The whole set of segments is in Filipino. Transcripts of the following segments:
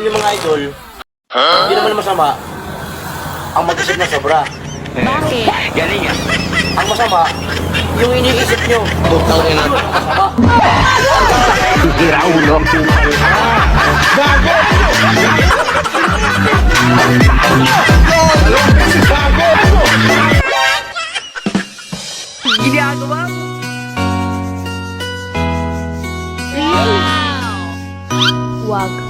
niyo mga idol, hindi naman masama ang mag-isip na sobra. Bakit? Galing ah. Ang masama, yung iniisip niyo. Butang ina. Masama. Sira ulo. Ginagawa mo. Wag. Wag.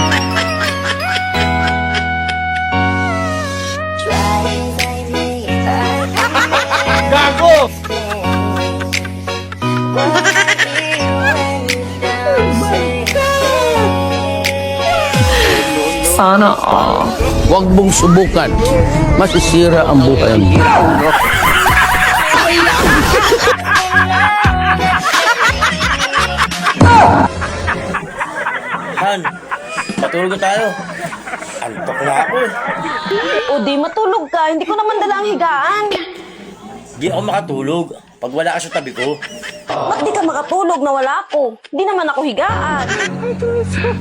Sana all. Huwag mong subukan. Masisira ang buhay mo. Han, matulog tayo. Antok na ako eh. O di matulog ka, hindi ko naman dala ang higaan. Di ako makatulog pag wala ka sa tabi ko. Ba't di ka makatulog na wala ako? Di naman ako higaan.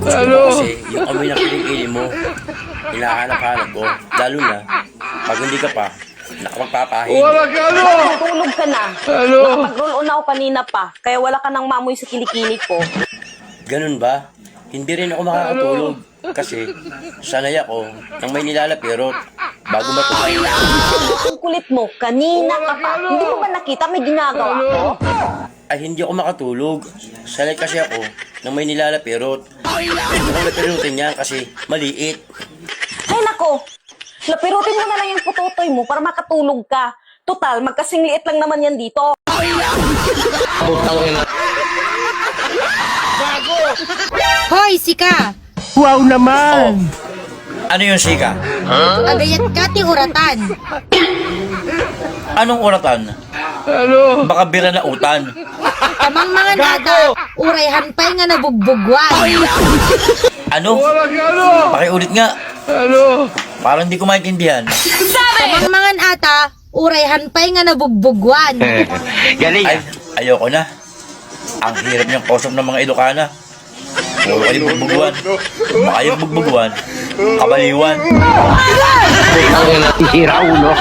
Kasi yung amoy na kilikili mo, hinahanap-hanap ko. Lalo na, pag hindi ka pa, nakapagpapahid. Matulog ka na. Nakapag-roll on ako kanina pa, kaya wala ka nang mamoy sa kilikili ko. Ganun ba? Hindi rin ako makakatulog. Kasi sanay ako nang may nilalapirot bago matulog. Ang kulit mo, kanina ka pa. Hindi mo ba nakita may ginagawa ko? Ay hindi ako makatulog. Sanay kasi ako nang may nilalapirot. Hindi ko lapirutin yan kasi maliit. Ay nako, lapirutin mo na lang yung putotoy mo para makatulog ka. Total, magkasing liit lang naman yan dito. Hoy, sika! Wow naman! Ano yung sika? Agayat ka ti uratan. Anong uratan? Ano? Baka bira na utan. Amang mga nada, urayhan pa'y nga nabugbugwan. Ano? Ano? Pakiulit nga. Ano? Parang hindi ko maintindihan. Amang mga ata, urayhan pa'y nga nabugbugwan. Galing Ay, ayoko na. Ang hirap niyang kausap ng mga Ilocana. Huwag kayong bugbuguan. Huwag kayong bugbuguan. Kabaliwan. Ang hira ulo.